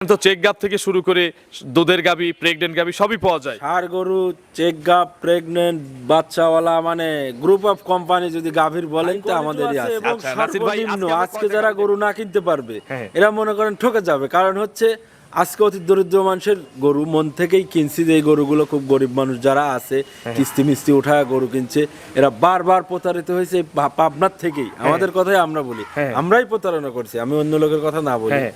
তো check gap থেকে শুরু করে দুধের গাবি প্রেগনেন্ট গাবি সবই পাওয়া যায় ষাড় গরু চেক গাপ প্রেগনেন্ট বাচ্চাওয়ালা মানে গ্রুপ অফ কোম্পানি যদি গাভীর বলেন তো আমাদেরই আছে আচ্ছা, নাসির ভাই, সর্বনিম্ন আজকে যারা গরু না কিনতে পারবে হ্যাঁ। এরা মনে করেন ঠকে যাবে কারণ হচ্ছে আজকে অতি দরিদ্র মানুষের গরু মন থেকেই কিনছি যে এই গরুগুলো খুব গরিব মানুষ যারা আছে হ্যাঁ। কিস্তি মিস্তি উঠায় গরু কিনছে এরা বারবার প্রতারিত হয়েছে এই পাবনার থেকেই আমাদের কথাই আমরা বলি হ্যাঁ। আমরাই প্রতারণা করছি আমি অন্য লোকের কথা না বলি হ্যাঁ।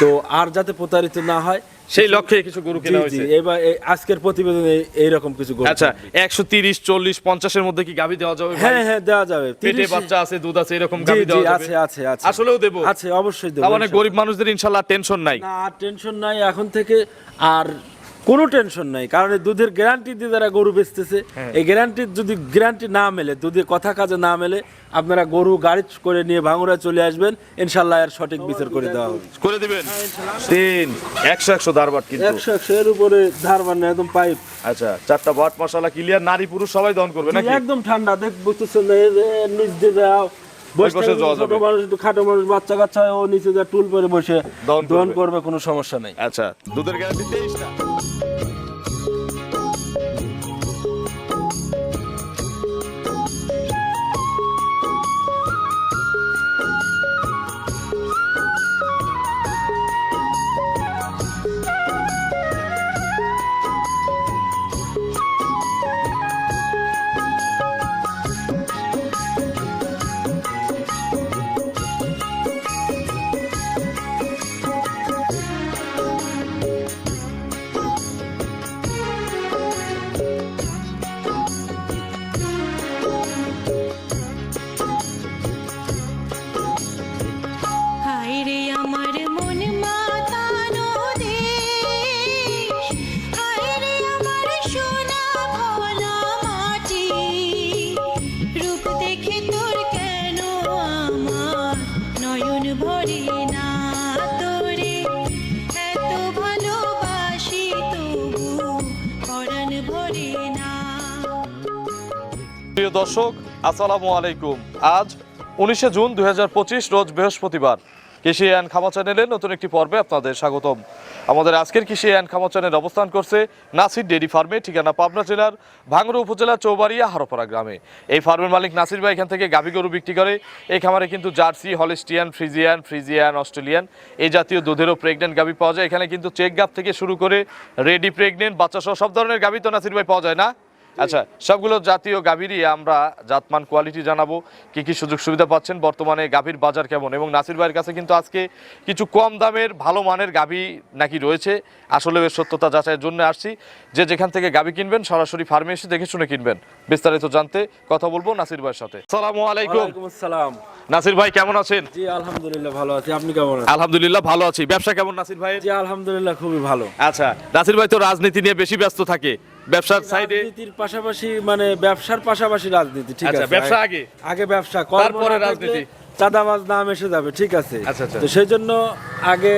তো আর যাতে প্রতারিত না হয় সেই লক্ষ্যে কিছু গরু কেনা হয়েছে? এবার আজকের প্রতিবেদনে এইরকম কিছু গরু আচ্ছা থাকবে। একশো তিরিশ চল্লিশ পঞ্চাশের মধ্যে কি গাভি দেওয়া যাবে হ্যাঁ হ্যাঁ দেওয়া যাবে। পেটে বাচ্চা আছে দুধ আছে এরকম গাবি দেওয়া যাবে? আছে আছে। আছে আসলেও দেবো? আছে অবশ্যই দেবো অনেক মানে গরিব মানুষদের ইনশাল্লাহ টেনশন নাই। না আর টেনশন নাই। এখন থেকে আর কোনো টেনশন নাই কারণ এই দুধের গ্যারান্টি দিয়ে যারা গরু বেচতেছে হ্যাঁ। এই গ্যারান্টির যদি গ্যারান্টি না মেলে দুধের কথা কাজে না মেলে আপনারা গরু গাড়ি করে নিয়ে ভাঙুরা চলে আসবেন ইনশাল্লাহ এর সঠিক বিচার করে দেওয়া হবে। করে দিবেন। তিন একশো একশো দারবাট কিন্তু। একশো একশো এর উপরে ধার বান্না একদম পাইপ। আচ্ছা চারটা বাট মশলা ক্লিয়ার নারী পুরুষ সবাই দহন করবে নাকি? একদম ঠান্ডা দেখ বুঝতেছেন না, নিচ দিয়ে যাও বসে ছোট মানুষ খাটো মানুষ বাচ্চা কাচ্চা ও নিচে যা টুল পরে বসে করবে। করবে কোনো সমস্যা নাই। আচ্ছা দুধের গ্যারান্টি তেইশটা। প্রিয় দর্শক, আসসালামু আলাইকুম। আজ উনিশে জুন দুই রোজ বৃহস্পতিবার। কৃষি অ্যান্ড খামা চ্যানেলের নতুন একটি পর্বে আপনাদের স্বাগতম। আমাদের আজকের কৃষি অ্যান্ড খামা চ্যানেল অবস্থান করছে নাসির ডেরি ফার্মে, ঠিকানা পাবনা জেলার ভাঙড়া উপজেলার চৌবাড়িয়া, হারোপাড়া গ্রামে। এই ফার্মের মালিক নাসির ভাই এখান থেকে গাভী গরু বিক্রি করে। এই খামারে কিন্তু Jersey, Holstein, Friesian Friesian, Australian এই জাতীয় দুধেরও প্রেগনেন্ট গাভী পাওয়া যায়। এখানে কিন্তু চেক গাভ থেকে শুরু করে রেডি প্রেগনেন্ট বাচ্চা সহ সব ধরনের গাভী তো নাসির ভাই পাওয়া যায় না। আচ্ছা সবগুলো জাতীয় গাভীরই আমরা জাতমান কোয়ালিটি জানাব। কি কি সুযোগ সুবিধা পাচ্ছেন? বর্তমানে গাভীর বাজার কেমন? এবং নাসির ভাইয়ের কাছে কিন্তু আজকে কিছু কম দামের ভালো মানের গাভী নাকি রয়েছে? আসলে এর সত্যতা যাচাইয়ের জন্য আসছি। যে যেখান থেকে গাভী কিনবেন সরাসরি ফার্মে এসে দেখে শুনে কিনবেন। বিস্তারিত জানতে কথা বলব নাসির ভাইয়ের সাথে। সালাম আলাইকুম। আসসালাম। নাসির ভাই কেমন আছেন? জি আলহামদুলিল্লাহ ভালো আছি। আপনি কেমন আছেন? আলহামদুলিল্লাহ ভালো আছি। ব্যবসা কেমন নাসির ভাই জি আলহামদুলিল্লাহ খুবই ভালো। আচ্ছা নাসির ভাই তো রাজনীতি নিয়ে বেশি ব্যস্ত থাকে। ব্যবসার সাইডে রাজনীতির পাশাপাশি মানে ব্যবসার পাশাপাশি রাজনীতি ঠিক আচ্ছা, আছে। ব্যবসা আগে? আগে? ব্যবসা তারপরে রাজনীতি। চাঁদাবাজ নাম এসে যাবে ঠিক আছে। আচ্ছা, আচ্ছা। তো সেই জন্য আগে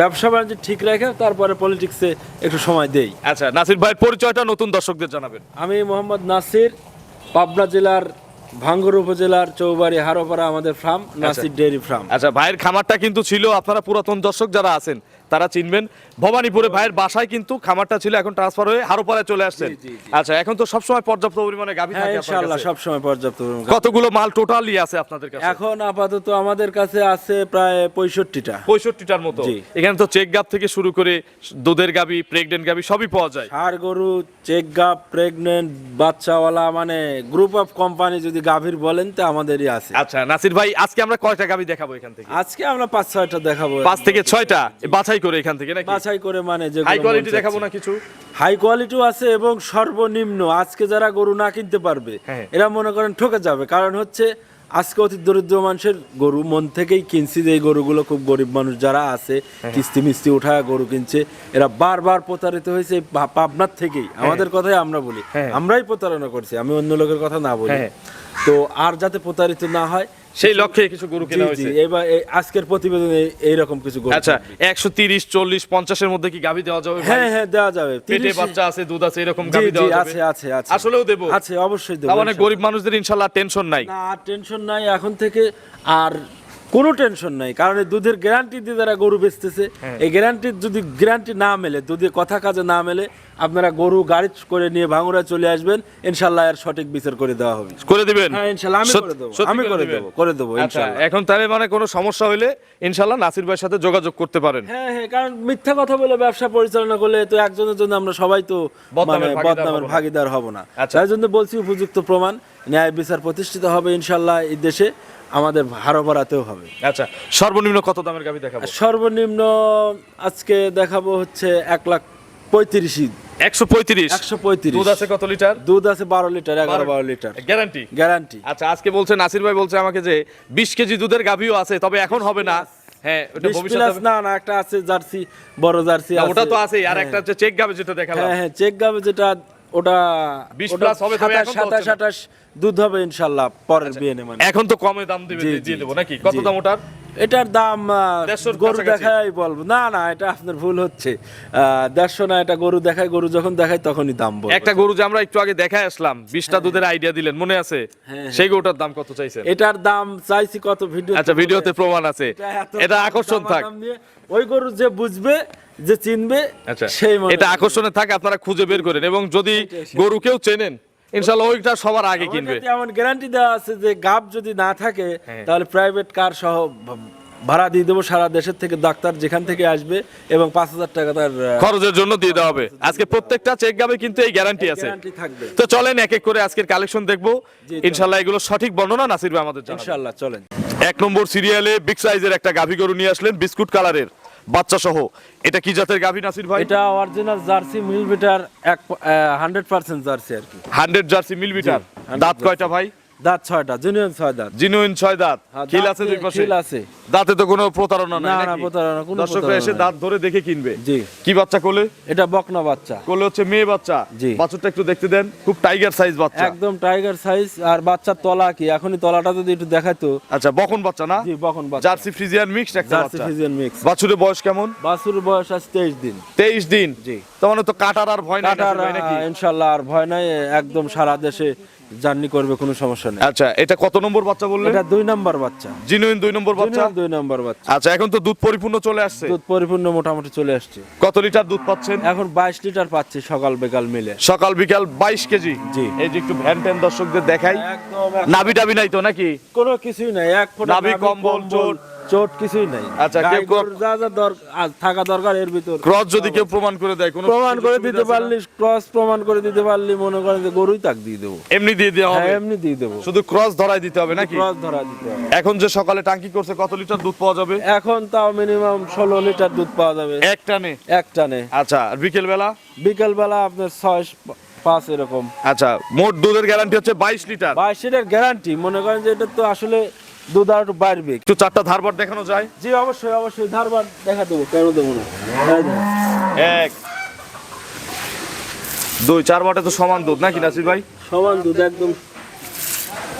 ব্যবসা বাণিজ্য ঠিক রেখে তারপরে পলিটিক্সে একটু সময় দেই। আচ্ছা নাসির ভাইয়ের পরিচয়টা নতুন দর্শকদের জানাবেন। আমি মোহাম্মদ নাসির পাবনা জেলার ভাঙ্গুর উপজেলার চৌবাড়ি হারোপাড়া আমাদের ফার্ম নাসির ডেয়ারি ফার্ম আচ্ছা ভাইয়ের খামারটা কিন্তু ছিল আপনারা পুরাতন দর্শক যারা আছেন তারা চিনবেন। ভবানীপুরে ভাইয়ের বাসায় কিন্তু খামারটা ছিল এখন ট্রান্সফার হয়ে হারোপাড়ায় চলে আসছেন। আচ্ছা এখন তো সবসময় পর্যাপ্ত পরিমাণে গাভী হ্যাঁ থাকে ইনশাআল্লাহ কাছে। সব সময় পর্যাপ্ত পরিমাণ। কতগুলো মাল টোটালি আছে আপনাদের কাছে? এখন আপাতত আমাদের কাছে আছে প্রায় পঁয়ষট্টিটা। পঁয়ষট্টিটার মতো। এখানে তো চেক গাপ থেকে শুরু করে দুধের গাবি প্রেগনেন্ট গাবি সবই পাওয়া যায়। ষাড় গরু চেক গাপ প্রেগনেন্ট বাচ্চাওয়ালা মানে গ্রুপ অফ কোম্পানি যদি গাভীর বলেন তো আমাদেরই আছে। আচ্ছা নাসির ভাই আজকে আমরা কয়টা গাবি দেখাবো এখান থেকে? আজকে আমরা পাঁচ ছয়টা দেখাবো। পাঁচ থেকে ছয়টা? বাছাই করে এখান থেকে নাকি? বাছাই করে মানে যে হাই কোয়ালিটি দেখাবো না কিছু হাই কোয়ালিটিও আছে এবং সর্বনিম্ন আজকে যারা গরু না কিনতে পারবে হ্যাঁ। এরা মনে করেন ঠকে যাবে কারণ হচ্ছে আজকে অতি দরিদ্র মানুষের গরু মন থেকেই কিনছি যে এই গরুগুলো খুব গরিব মানুষ যারা আছে হ্যাঁ। কিস্তি মিস্তি উঠায় গরু কিনছে এরা বারবার প্রতারিত হয়েছে পাবনার থেকেই আমাদের কথাই আমরা বলি হ্যাঁ। আমরাই প্রতারণা করছি আমি অন্য লোকের কথা না বলি হ্যাঁ। তো আর যাতে প্রতারিত না হয় সেই লক্ষ্যে কিছু গরু কেনা হয়েছে। এবার আজকের প্রতিবেদনে এইরকম কিছু গরু আচ্ছা থাকবে। একশো তিরিশ চল্লিশ পঞ্চাশের মধ্যে কি গাভী দেওয়া যাবে? হ্যাঁ হ্যাঁ দেওয়া যাবে। পেটে বাচ্চা আছে দুধ আছে এরকম গাবি দেওয়া যাবে? আছে আছে। আছে আসলেও দেবো? আছে অবশ্যই দেবো অনেক মানে ইনশাআল্লাহ। গরিব মানুষদের ইনশাল্লাহ টেনশন নাই। না আর টেনশন নাই। এখন থেকে আর কোনো টেনশন নাই কারণ এই দুধের গ্যারান্টি দিয়ে যারা গরু বেচতেছে হ্যাঁ। এই গ্যারান্টির যদি গ্যারান্টি না মেলে দুধের কথা কাজে না মেলে আপনারা গরু গাড়ি করে নিয়ে ভাঙুরা চলে আসবেন ইনশাল্লাহ এর সঠিক বিচার করে দেওয়া হবে। করে দিবেন? হ্যাঁ ইনশাল্লাহ আমি করে দেবো আমি করে দেবো করে দেবো আচ্ছা ইনশাল্লাহ। এখন তাহলে মানে কোনো সমস্যা হলে ইনশাল্লাহ নাসির ভাইয়ের সাথে যোগাযোগ করতে পারেন। হ্যাঁ হ্যাঁ কারণ মিথ্যা কথা বলে ব্যবসা পরিচালনা করলে তো একজনের জন্য আমরা সবাই তো বদনামের মানে ভাগিদার হব না। আচ্ছা। তাই জন্য বলছি উপযুক্ত প্রমাণ ন্যায় বিচার প্রতিষ্ঠিত হবে ইনশাল্লাহ এই দেশে। আমাদের হারো বাড়াতেও হবে। আচ্ছা সর্বনিম্ন কত দামের গাভি দেখাবো? সর্বনিম্ন আজকে দেখাবো হচ্ছে এক লাখ পঁয়ত্রিশ একশো পঁয়ত্রিশ? একশো পঁয়ত্রিশ। দুধ আছে কত লিটার? দুধ আছে বারো লিটার এগারো বারো লিটার। গ্যারান্টি? গ্যারান্টি। আচ্ছা আজকে বলছে নাসির ভাই বলছে আমাকে যে বিশ কেজি দুধের গাভিও আছে তবে এখন হবে না। হ্যাঁ একটা আছে জার্সি বড় জার্সি ওটা তো আছে আর হ্যাঁ। একটা হচ্ছে চেক গাবে যেটা দেখালাম। হ্যাঁ, হ্যাঁ চেক গাবে যেটা ওটা 20 প্লাস হবে 27 দুধ হবে ইনশাল্লাহ পরের বিয়ে মানে এখন তো কমে দাম দিবে দিয়ে দেবো নাকি? কত দাম ওটার? এটার দাম গরু দেখাই বলব। না না এটা আপনার ভুল হচ্ছে। দেড়শো না এটা গরু দেখায় গরু যখন দেখায় তখনই দাম বলব। একটা গরু যে আমরা একটু আগে দেখায় আসলাম বিশটা দুধের আইডিয়া দিলেন মনে আছে? হ্যাঁ, সেই গরুটার দাম কত চাইছেন? এটার দাম চাইছি কত ভিডিও আচ্ছা ভিডিওতে প্রমাণ আছে। এটা আকর্ষণ থাক। ওই গরু যে বুঝবে যে চিনবে আচ্ছা। সেই এটা আকর্ষণে থাকে আপনারা খুঁজে বের করেন। এবং যদি গরু কেউ চেনেন ইনশাল্লাহ ওইটা সবার আগে কিনবে। এমন গ্যারান্টি দেওয়া আছে যে গাব যদি না থাকে হ্যাঁ। তাহলে প্রাইভেট কার সহ ভাড়া দিয়ে দেবো সারা দেশের থেকে ডাক্তার যেখান থেকে আসবে এবং পাঁচ হাজার টাকা তার খরচের জন্য দিয়ে দেওয়া হবে। আজকে প্রত্যেকটা চেক গাবে কিন্তু এই গ্যারান্টি আছে। তো চলেন এক এক করে আজকের কালেকশন দেখব। ইনশাল্লাহ এগুলো সঠিক বর্ণনা নাসির আমাদের ইনশাল্লাহ চলেন। এক নম্বর সিরিয়ালে বিগ সাইজের একটা গাভী গরু নিয়ে আসলেন বিস্কুট কালারের বাচ্চা সহ এটা কি জাতের গাভী নাসির ভাই? এটা অরিজিনাল জার্সি মিল বিটার এক হান্ড্রেড পার্সেন্ট জার্সি আর কি। হান্ড্রেড জার্সি মিলিমিটার 100 দাঁত কয়টা ভাই? দাঁত ছয়টা জেনুইন ছয় দাঁত। জিনুইন ছয় দাঁত। হ্যাঁ, খিল আছে দুই পাশে? খিল আছে। দাঁতে তো কোনো প্রতারণা নাই না, প্রতারণা, কোনো দর্শকরা এসে দাঁত ধরে দেখে কিনবে। জি। কি বাচ্চা কোলে? এটা বকনা বাচ্চা। কোলে হচ্ছে মেয়ে বাচ্চা। জি। বাছুরটা একটু দেখতে দেন। খুব টাইগার সাইজ বাচ্চা। একদম টাইগার সাইজ আর বাচ্চার তলা কি? এখনই তলাটা যদি একটু দেখাতো আচ্ছা বকন বাচ্চা না? জি বকন বাচ্চা। জার্সি ফ্রিজিয়ান মিক্সড একটা বাচ্চা। জার্সি ফিজিয়ান মিক্স বাছুরের বয়স কেমন? বাছুর বয়স আছে তেইশ দিন। তেইশ দিন? জি। তার মানে তো কাটার আর ভয় নাই কাটার নাকি? ইনশাল্লাহ আর ভয় নাই একদম সারা দেশে জার্নি করবে কোনো সমস্যা নেই। আচ্ছা এটা কত নম্বর বাচ্চা বললেন? এটা দুই নম্বর বাচ্চা। জিনুইন দুই নম্বর বাচ্চা? দুই নাম্বার বাচ্চা। আচ্ছা এখন তো দুধ পরিপূর্ণ চলে আসছে। দুধ পরিপূর্ণ মোটামুটি চলে আসছে। কত লিটার দুধ পাচ্ছেন? এখন বাইশ লিটার পাচ্ছি সকাল বিকাল মিলে। সকাল বিকাল বাইশ কেজি। জি। এই যে একটু ভ্যান ট্যান দর্শকদের দেখাই। নাবি টাবি নাই তো নাকি? কোনো কিছুই নাই এক নাভি, কম্বল, চোট। চোট কিছুই নাই। আচ্ছা, কেউ যা যা থাকা দরকার এর ভিতর। ক্রস যদি কেউ প্রমাণ করে দেয় কোনো প্রমাণ করে দিতে পারলি ক্রস প্রমাণ করে দিতে পারলি মনে করেন যে গরুই তাক দিয়ে দেবো। এমনি দিয়ে দেওয়া হবে? হ্যাঁ এমনি দিয়ে দেবো। শুধু ক্রস ধরাই দিতে হবে নাকি? ক্রস ধরা দিতে হবে। এখন যে সকালে টাঙ্কি করছে কত লিটার দুধ পাওয়া যাবে? এখন তাও মিনিমাম ষোলো লিটার দুধ পাওয়া যাবে। এক টানে? এক টানে। আচ্ছা আর বিকেল বেলা বিকেল বেলা আপনার ছয় পাঁচ এরকম। আচ্ছা মোট দুধের গ্যারান্টি হচ্ছে বাইশ লিটার। বাইশ লিটার গ্যারান্টি মনে করেন যে এটা তো আসলে দুধ আর একটু বাড়বে। একটু চারটা ধারবার দেখানো যায়। জি অবশ্যই অবশ্যই ধারবার দেখা দেবো কেন দেবো না? এক দুই চার বাটে তো সমান দুধ নাকি নাসির ভাই? সমান দুধ একদম।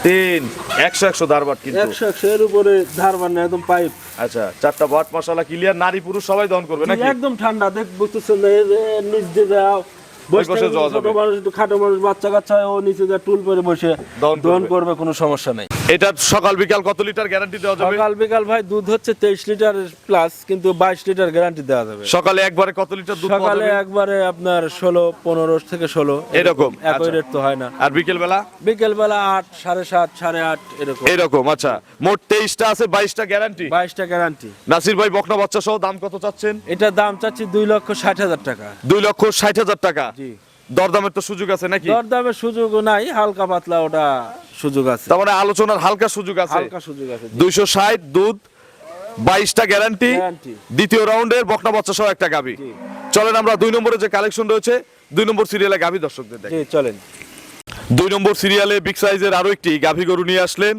তিন একশো একশো ধারবার কিন্তু। একশো একশো এর উপরে ধারবার না একদম পাইপ। আচ্ছা চারটা বাট মশলা ক্লিয়ার নারী পুরুষ সবাই দহন করবে নাকি? একদম ঠান্ডা দেখ বুঝতেছেন নিচ দিয়ে যাও বসে বসে যাওয়া যাবে। মানুষ একটু খাটো মানুষ বাচ্চা কাচ্চা ও নিচে যা টুল পরে বসে দহন। করবে কোনো সমস্যা নেই। এটা সকাল বিকাল কত লিটার গ্যারান্টি দেওয়া যাবে? সকাল বিকাল ভাই দুধ হচ্ছে তেইশ লিটার প্লাস কিন্তু বাইশ লিটার গ্যারান্টি দেওয়া যাবে। সকালে একবারে কত লিটার দুধ সকালে একবারে আপনার ষোলো পনেরো থেকে ষোলো এরকম, একই আচ্ছা। রেট তো হয় না। আর বিকেল বেলা বিকেল বেলা আট সাড়ে সাত সাড়ে আট এরকম। এরকম আচ্ছা। মোট তেইশটা আছে বাইশটা গ্যারান্টি বাইশটা গ্যারান্টি নাসির ভাই বকনা বাচ্চা সহ দাম কত চাচ্ছেন? এটার দাম চাচ্ছি দুই লক্ষ ষাট হাজার টাকা। দুই লক্ষ ষাট হাজার টাকা? জি। দরদামের তো সুযোগ আছে নাকি? দরদামের সুযোগ নাই হালকা পাতলা ওটা সুযোগ আছে। তার মানে আলোচনার হালকা সুযোগ আছে। হালকা সুযোগ আছে। দুইশো ষাট দুধ বাইশটা গ্যারান্টি দ্বিতীয় রাউন্ডের বকনা বাচ্চা সহ একটা গাবি চলেন আমরা দুই নম্বরে যে কালেকশন রয়েছে দুই নম্বর সিরিয়ালে গাভী দর্শকদের দেখি। চলেন। দুই নম্বর সিরিয়ালে বিগ সাইজের আরও একটি গাভি গরু নিয়ে আসলেন।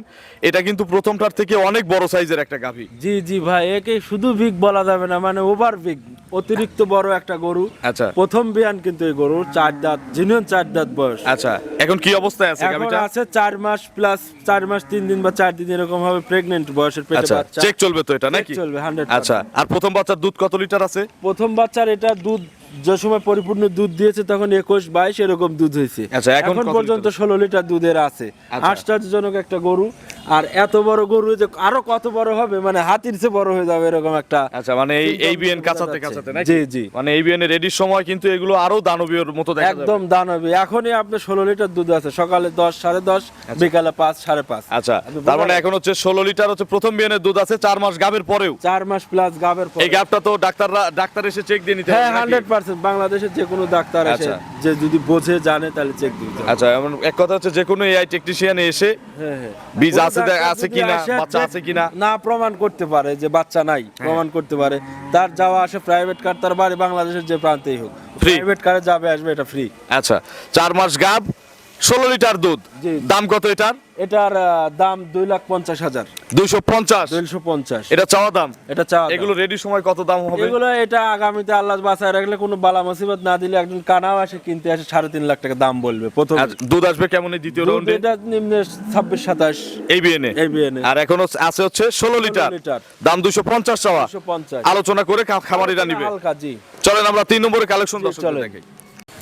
এটা কিন্তু প্রথমটার থেকে অনেক বড় সাইজের একটা গাভি। জি জি ভাই একে শুধু বিগ বলা যাবে না মানে ওভার বিগ অতিরিক্ত বড় একটা গরু। আচ্ছা। প্রথম বিয়ান কিন্তু এই গরুর চার দাঁত জিনিয়ন চার দাঁত বয়স। আচ্ছা এখন কি অবস্থায় আছে এখন গাভিটা? আছে চার মাস প্লাস চার মাস তিন দিন বা চার দিন এরকম হবে প্রেগনেন্ট বয়সের পেটে আচ্ছা বাচ্চা। চেক চলবে তো এটা নাকি? চলবে, 100% আচ্ছা আর প্রথম বাচ্চার দুধ কত লিটার আছে? প্রথম বাচ্চার এটা দুধ যে সময় পরিপূর্ণ দুধ দিয়েছে তখন একুশ বাইশ এরকম দুধ হয়েছে। আচ্ছা, এখন পর্যন্ত ষোলো লিটার দুধের আছে। আচ্ছা। আশ্চর্যজনক একটা গরু। আর এত বড় গরু যে আরও কত বড় হবে মানে হাতির চেয়ে বড় হয়ে যাবে এরকম একটা আচ্ছা মানে এই এই বিএন যাচ্ছে। কাছাতে নাকি জি, জি। মানে এই বিএন রেডির সময় কিন্তু এগুলো আরও দানবীয়র মতো দেখা একদম দানবী এখনই আপনি ষোলো লিটার দুধ আছে সকালে দশ সাড়ে দশ বিকালে পাঁচ সাড়ে পাঁচ আচ্ছা তার মানে এখন হচ্ছে ষোলো লিটার হচ্ছে প্রথম বিএনের দুধ আছে চার মাস গাবের পরেও চার মাস প্লাস গাবের পর এই গ্যাপটা তো ডাক্তাররা ডাক্তার এসে চেক দিয়ে নিতে হবে হ্যাঁ নাকি? হান্ড্রেড পার্সেন্ট বাংলাদেশের যে কোনো ডাক্তার আছে আচ্ছা। যে যদি বোঝে জানে তাহলে চেক দিতে। আচ্ছা এমন এক কথা হচ্ছে যে কোনো এআই টেকনিশিয়ান এসে হ্যাঁ, হ্যাঁ। বীজ আছে আছে কিনা, বাচ্চা আছে কিনা? না প্রমাণ করতে পারে যে বাচ্চা নাই হ্যাঁ। প্রমাণ করতে পারে তার যাওয়া আসে প্রাইভেট কার তার বাড়ি বাংলাদেশের যে প্রান্তেই হোক প্রাইভেট কারে যাবে আসবে এটা ফ্রি আচ্ছা চার মাস গাব ষোলো লিটার দুধ। দাম কত এটার? এটার দাম দুই লাখ পঞ্চাশ হাজার। দুইশো পঞ্চাশ। দুইশো পঞ্চাশ। এটা চাওয়া দাম? এটা চাওয়া এগুলো রেডি সময় কত দাম হবে? এগুলো এটা আগামীতে আল্লাহ বাসায় রাখলে কোনো বালা মুসিবত না দিলে একজন কানাও আসে কিনতে আসে সাড়ে তিন লাখ টাকা দাম বলবে প্রথম। দুধ আসবে কেমন দ্বিতীয় রাউন্ডে এটা নিম্নে ছাব্বিশ সাতাশ। এই বিএনএ এই বিএনএ। আর এখন আছে হচ্ছে ষোলো লিটার। লিটার। দাম দুইশো পঞ্চাশ চাওয়া। আলোচনা করে খামারিরা নিবে। চলেন আমরা তিন নম্বরে কালেকশন চলেন। দেখাই।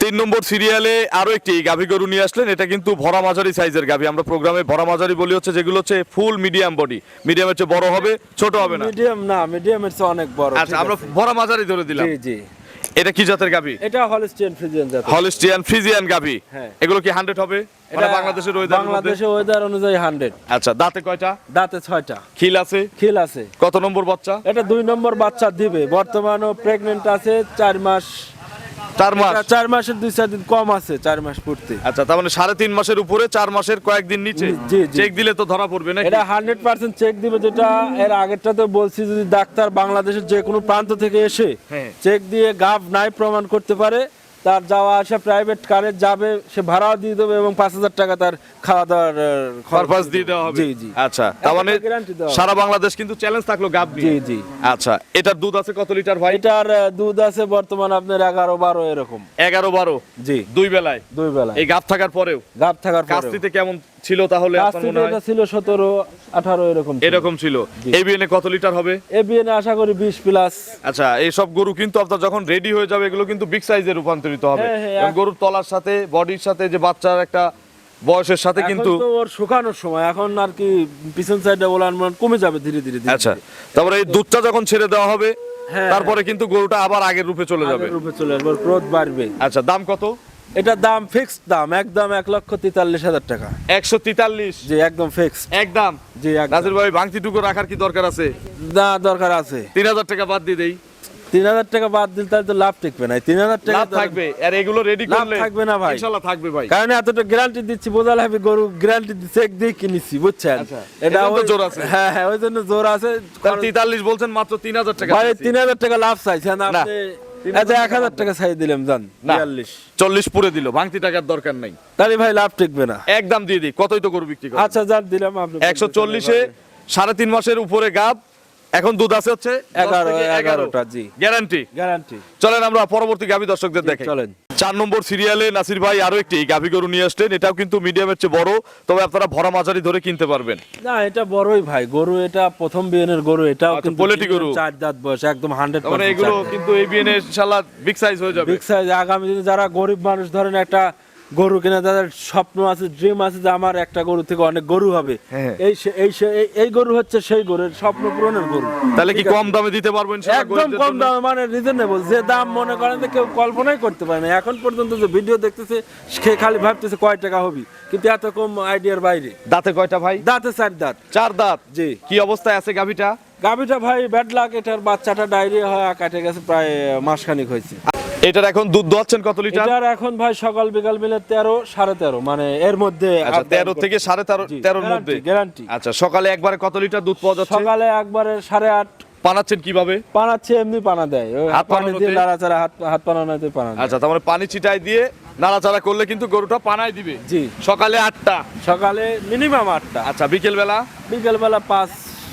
তিন নম্বর সিরিয়ালে আরও একটি গাভী গরু নিয়ে আসলেন। এটা কিন্তু ভরা মাঝারি সাইজের গাভী। আমরা প্রোগ্রামে ভরা মাঝারি বলি হচ্ছে যেগুলো হচ্ছে ফুল মিডিয়াম বডি মিডিয়ামের চেয়ে বড় হবে ছোট হবে না? মিডিয়াম না মিডিয়ামের চেয়ে অনেক বড় আচ্ছা আমরা ভরা মাঝারি ধরে দিলাম। জি জি। এটা কি জাতের গাভী? এটা হলিস্টিয়ান ফ্রিজিয়ান জাত হলিস্টিয়ান ফ্রিজিয়ান গাভী। হ্যাঁ। এগুলো কি হান্ড্রেড হবে? এটা বাংলাদেশের ওয়েদার বাংলাদেশের ওয়েদার অনুযায়ী হান্ড্রেড আচ্ছা দাঁতে কয়টা? দাঁতে ছয়টা। খিল আছে? খিল আছে। কত নম্বর বাচ্চা? এটা দুই নম্বর বাচ্চা দিবে। বর্তমানে প্রেগনেন্ট আছে চার মাস চার মাস চার মাসের দুই চার দিন কম আছে চার মাস পড়তে আচ্ছা তার মানে সাড়ে তিন মাসের উপরে চার মাসের কয়েকদিন নিচে। চেক দিলে তো ধরা পড়বে না এটা হান্ড্রেড পার্সেন্ট চেক দিবে যেটা এর আগেরটা তো বলছি যদি ডাক্তার বাংলাদেশের যে কোনো প্রান্ত থেকে এসে হ্যাঁ। চেক দিয়ে গাভ নাই প্রমাণ করতে পারে তার যাওয়া আসা প্রাইভেট কারে যাবে সে ভাড়াও দিয়ে দেবে এবং পাঁচ হাজার টাকা তার খাওয়া দাওয়ার খরচ দিয়ে দেওয়া হবে। জি জি। আচ্ছা তার মানে। সারা বাংলাদেশ কিন্তু চ্যালেঞ্জ থাকল গাব জি জি। আচ্ছা এটার দুধ আছে কত লিটার ভাই? এটার দুধ আছে বর্তমান আপনার এগারো বারো এরকম। এগারো বারো? জি। দুই বেলায়? দুই বেলায়। এই গাব থাকার পরেও? গাব থাকার কাস্তিতে কেমন ছিল তাহলে আপনার মনে হয়? ছিল সতেরো আঠারো এরকম এরকম ছিল। এই বিএনএ কত লিটার হবে? এ আশা করি বিশ প্লাস আচ্ছা এই সব গরু কিন্তু আপনার যখন রেডি হয়ে যাবে এগুলো কিন্তু বিগ সাইজে রূপান্তরিত হবে। হ্যাঁ, হ্যাঁ, গরুর তলার সাথে বডির সাথে যে বাচ্চার একটা বয়সের সাথে কিন্তু ওর শুকানোর সময় এখন আর কি পিছন সাইডে ওলান কমে যাবে ধীরে ধীরে আচ্ছা তারপরে এই দুধটা যখন ছেড়ে দেওয়া হবে হ্যাঁ, তারপরে কিন্তু গরুটা আবার আগের রূপে চলে যাবে। রূপে চলে গ্রোথ বাড়বে। আচ্ছা দাম কত? এটার দাম ফিক্সড দাম একদম এক লক্ষ তেতাল্লিশ হাজার টাকা। একশো তেতাল্লিশ? জি একদম ফিক্সড একদম? জি নাজির ভাই ভাঙতিটুকু রাখার কি দরকার আছে? না দরকার আছে। তিন হাজার টাকা বাদ দিয়ে দেই। তিন হাজার টাকা বাদ দিলে তাহলে তো লাভ টিকবে না। তিন হাজার টাকা লাভ থাকবে। আর এগুলো রেডি লাভ করলে থাকবে না ভাই। ইনশাআল্লাহ থাকবে ভাই। কারণ এতটা গ্যারান্টি দিচ্ছি বোঝা লাগবে গরু গ্যারান্টি চেক দিয়ে কিনেছি বুঝছেন? আচ্ছা, এটা ওই- জোর আছে। হ্যাঁ হ্যাঁ ওই জন্য জোর আছে। তেতাল্লিশ বলছেন মাত্র তিন হাজার টাকা ভাই দিয়েছি। তিন হাজার টাকা লাভ চাইছেন আপনি। আচ্ছা এক হাজার টাকা চাই দিলাম জান বিয়াল্লিশ। চল্লিশ পুরে দিল ভাঙতি টাকার দরকার নাই। তাহলে ভাই লাভ টিকবে না। একদম দিয়ে দিই কতই তো করবি আচ্ছা দিলাম আপনি একশো চল্লিশে সাড়ে তিন মাসের উপরে গাব এখন দুধ আছে হচ্ছে এগারো, এগারোটা, জি। গ্যারান্টি। গ্যারান্টি। চলেন আমরা পরবর্তী গাভী দর্শকদের দেখে চলেন। চার নম্বর সিরিয়ালে নাসির ভাই আরও একটি গাভী গরু নিয়ে আসলেন। এটাও কিন্তু মিডিয়ামের চেয়ে বড় তবে আপনারা ভরা মাঝারি ধরে কিনতে পারবেন। না এটা বড়ই ভাই। গরু এটা প্রথম বিএনের গরু এটাও আচ্ছা, কিন্তু পোলেটি গরু। চার দাঁত বয়স একদম হান্ড্রেড মানে এগুলো কিন্তু এই বিএনের ইনশাআল্লাহ বিগ সাইজ হয়ে যাবে। বিগ সাইজ আগামী দিনে যারা গরিব মানুষ ধরেন একটা গরু কিনা যাদের স্বপ্ন আছে ড্রিম আছে যে আমার একটা গরু থেকে অনেক গরু হবে হ্যাঁ। এই এই এই- গরু হচ্ছে সেই গরুর স্বপ্ন পূরণের গরু। তাহলে কি কম দামে দিতে পারবেন একদম কম দামে মানে রিজনেবল যে দাম মনে করেন যে কেউ কল্পনাই করতে পারে না। এখন পর্যন্ত যে ভিডিও দেখতেছে সে খালি ভাবতেছে কয় টাকা হবে। কিন্তু এত কম আইডিয়ার বাইরে। দাঁতে কয়টা ভাই? দাঁতে চার দাঁত। চার দাঁত? জি। কি অবস্থায় আছে গাভীটা? গাভিটা ভাই ব্যাড এটার বাচ্চাটা ডায়রিয়া হয়ে কাটে গেছে প্রায় মাসখানিক হয়েছে। এটার এখন দুধ দোয়াচ্ছেন কত লিটার? এটার এখন ভাই সকাল বিকাল মিলে তেরো সাড়ে তেরো মানে এর মধ্যে আচ্ছা তেরো থেকে সাড়ে তেরো তেরোর মধ্যে। গ্যারান্টি আচ্ছা সকালে একবারে কত লিটার দুধ পাওয়া যাচ্ছে? সকালে একবারে পানাচ্ছেন কীভাবে? পানাচ্ছে এমনি পানা দেয়। হাত পানি দিয়ে নাড়াচাড়া হাত হাত পানানোতে পানা আচ্ছা তার মানে পানি ছিটাই দিয়ে নাড়াচাড়া করলে কিন্তু গরুটা পানায় দিবে। জি। সকালে আটটা। সকালে মিনিমাম আটটা। আচ্ছা বিকেল বেলা বিকেল বেলা পাঁচ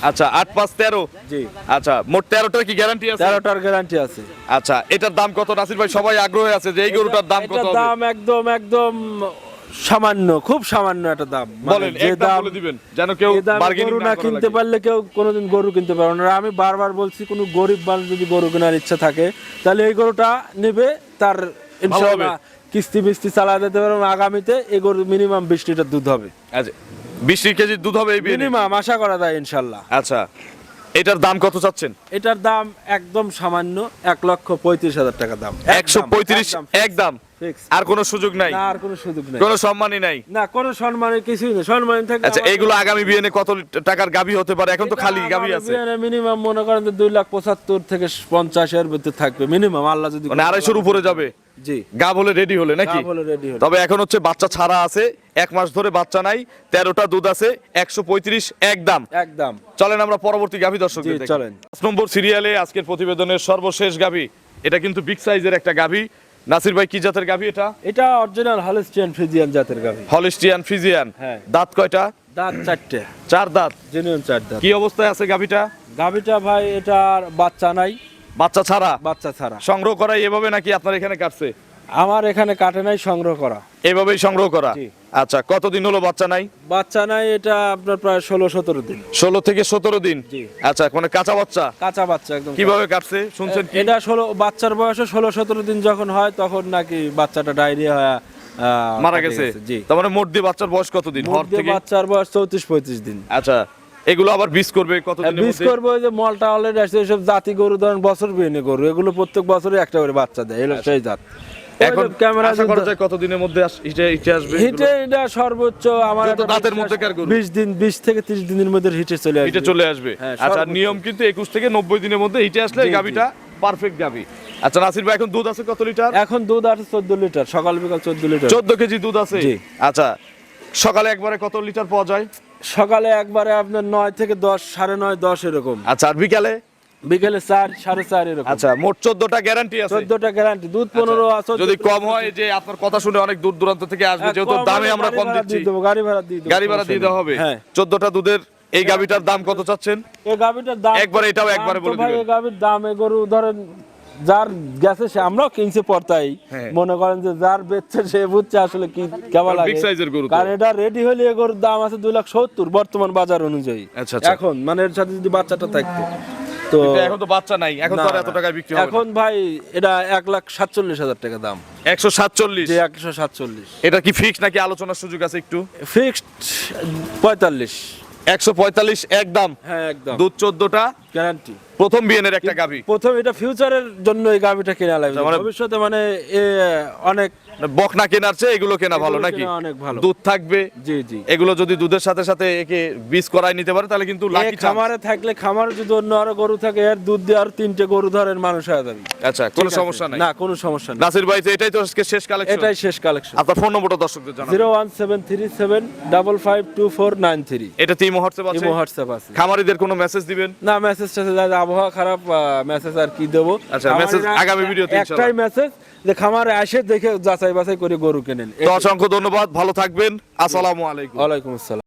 আচ্ছা আট পাঁচ তেরো? জি। আচ্ছা মোট তেরোটার কি গ্যারান্টি আছে? তেরোটার গ্যারান্টি আছে। আচ্ছা এটার দাম কত? নাসির ভাই সবাই আগ্রহে আছে যে এই গরুটার দাম কত দাম একদম একদম সামান্য খুব সামান্য একটা দাম। মানে বলেন যে দাম দিবেন যেন কেউ গরু না কিনতে পারলে কেউ কোনোদিন গরু কিনতে পারবে না। আমি বারবার বলছি কোনো গরিব মানুষ যদি গরু কেনার ইচ্ছা থাকে তাহলে এই গরুটা নেবে তার ইনশাআল্লাহ কিস্তি বিস্তি চালা দিতে পারবে এবং আগামীতে এই গরু মিনিমাম বিশ লিটার দুধ হবে। আচ্ছা বিশ দুধ হবে এই মিনিমাম আশা করা যায় ইনশাল্লাহ। আচ্ছা এটার দাম কত চাচ্ছেন? এটার দাম একদম সামান্য এক লক্ষ পঁয়ত্রিশ হাজার টাকা দাম। একশো পঁয়ত্রিশ একদম আর কোনো সুযোগ নাই? আর কোনো সুযোগ নেই। কোনো সম্মানই নাই? না কোনো সম্মানের কিছুই সম্মান থাকে আচ্ছা এইগুলো আগামী বিয়ে কত টাকার গাভী হতে পারে? এখন তো খালি গাভী আছে। মিনিমাম মনে করেন যে দুই লাখ পঁচাত্তর থেকে পঞ্চাশ এর ভিতরে থাকবে মিনিমাম আল্লাহ যদি মানে আড়াইশোর উপরে যাবে। জি। গা বলে রেডি হলে নাকি? তবে এখন হচ্ছে বাচ্চা ছাড়া আছে এক মাস ধরে বাচ্চা নাই তেরোটা দুধ আছে একশো পঁয়ত্রিশ একদম একদম। চলেন আমরা পরবর্তী গাভী দর্শক চলেন। পাঁচ নম্বর সিরিয়ালে আজকের প্রতিবেদনের সর্বশেষ গাভী। এটা কিন্তু বিগ সাইজের একটা গাভী। নাসির ভাই কি জাতের গাভী এটা? এটা অরিজিনাল হলিস্টিয়ান ফ্রিজিয়ান জাতের গাভি। Holstein Friesian. দাঁত কয়টা? দাঁত চারটে। চার দাঁত। জেনুইন চার দাঁত। কি অবস্থায় আছে গাভীটা? গাভিটা ভাই এটার বাচ্চা নাই। বাচ্চা ছাড়া? বাচ্চা ছাড়া। সংগ্রহ করা এভাবে নাকি আপনার এখানে কাটছে? আমার এখানে কাটে নাই সংগ্রহ করা। এভাবেই সংগ্রহ করা? আচ্ছা কতদিন হলো বাচ্চা নাই? বাচ্চা নাই এটা আপনার প্রায় ষোলো সতেরো দিন। ষোলো থেকে সতেরো দিন? আচ্ছা মানে কাঁচা বাচ্চা? কাঁচা বাচ্চা একদম কীভাবে কাটছে শুনছেন এটা ষোলো বাচ্চার বয়সে ষোলো সতেরো দিন যখন হয় তখন নাকি বাচ্চাটা ডায়রিয়া হয়ে মারা গেছে। জি। তার মানে মোট দিয়ে বাচ্চার বয়স কতদিন? বাচ্চার বয়স চৌত্রিশ পঁয়ত্রিশ দিন। আচ্ছা এগুলো আবার বীজ করবে কতদিনের বীজ মধ্যে? করব যে মলটা অলরেডি আসছে এইসব জাতি গরু ধরেন বছর বিয়ে গরু এগুলো প্রত্যেক বছরে একটা করে বাচ্চা দেয় এগুলো সেই জাত। এখন ক্যামেরা আশা করা যায় কতদিনের মধ্যে হিটে আসবে হিটে এটা সর্বোচ্চ আমার দাঁতের গরু। বিশ দিন বিশ থেকে ত্রিশ দিনের মধ্যে হিটে চলে আসবে। হিটে চলে আসবে। হ্যাঁ, আচ্ছা নিয়ম কিন্তু একুশ থেকে নব্বই দিনের মধ্যে হিটে আসলে জি। পারফেক্ট গাভি। আচ্ছা নাসির ভাই এখন দুধ আছে কত লিটার? এখন দুধ আছে চোদ্দ লিটার সকাল বিকাল চোদ্দ লিটার। চোদ্দ কেজি দুধ আছে? আচ্ছা সকালে একবারে কত লিটার পাওয়া যায়? সকালে একবারে আপনার নয় থেকে দশ সাড়ে নয় দশ এরকম। আচ্ছা আর বিকালে? বিকেলে চার সাড়ে চার এরকম। আচ্ছা মোট চোদ্দটা গ্যারান্টি আছে। চোদ্দটা গ্যারান্টি দুধ পনেরো আছে যদি কম হয় যে আপনার কথা শুনে অনেক দূর দূরান্ত থেকে আসবে যেহেতু দামে আমরা কম দিচ্ছি। গাড়ি ভাড়া দিয়ে দেবো গাড়ি ভাড়া দিয়ে দেওয়া হবে। হ্যাঁ। চোদ্দটা দুধের এই গাভিটার দাম কত চাচ্ছেন? এই গাভিটার দাম একবারে এটাও একবারে বলে দিবেন। এই গাভির দাম এ গরু ধরেন যার গেছে সে আমরাও কিনছে পড়তাই হ্যাঁ। মনে করেন যে যার বেচছে সে বুঝছে আসলে কি কেমন লাগে। কারণ এটা রেডি হলে এ গরুর দাম আছে দুই লাখ সত্তর বর্তমান বাজার অনুযায়ী। আচ্ছা, আচ্ছা। এখন মানে এর সাথে যদি বাচ্চাটা থাকতো তো এখন তো বাচ্চা নাই এখন তো এত টাকায় বিক্রি হবে এখন ভাই এটা এক লাখ সাতচল্লিশ হাজার টাকা দাম। একশো সাতচল্লিশ? একশো সাতচল্লিশ। এটা কি ফিক্স নাকি আলোচনার সুযোগ আছে একটু? ফিক্সড পঁয়তাল্লিশ। একশো পঁয়তাল্লিশ একদম? হ্যাঁ একদম। দুধ চোদ্দটা? গ্যারান্টি প্রথম বিএনের একটা গাভি। প্রথম এটা ফিউচারের জন্য এই গাভিটা কেনা লাগবে। মানে- ভবিষ্যতে মানে এ অনেক বকনা কেনার চেয়ে এগুলো কেনা ভালো নাকি? অনেক ভালো। দুধ থাকবে। জি জি। এগুলো যদি দুধের সাথে সাথে একে বীজ করাই নিতে পারে তাহলে কিন্তু লাকি খামারে থাকলে খামারে যদি অন্য আরও গরু থাকে এর দুধ দিয়ে আর তিনটে গরু ধরেন মানুষ হয়ে যাবে। আচ্ছা কোনো সমস্যা নাই। না কোনো সমস্যা নেই। নাসির ভাই তো এটাই তো আজকে শেষ কালেকশন এটাই শেষ কালেকশন আপনার ফোন নম্বরটা দর্শকদের নাইন থ্রি। এটা তিন হোয়াটসঅ্যাপ আছে? ইমো হোয়াটসঅ্যাপ আছে। খামারিদের কোনো মেসেজ দিবেন? না মেসেজ টেসেজ আবহাওয়া খারাপ মেসেজ আর কি দেবো? আচ্ছা, মেসেজ আগামী ভিডিওতে ইনশাআল্লাহ একটাই মেসেজ যে খামারে আসে দেখে যাচাই বাছাই করে গরু কেনেন। অসংখ্য ধন্যবাদ ভালো থাকবেন। আসসালামু আলাইকুম। ওয়ালাইকুম আসসালাম।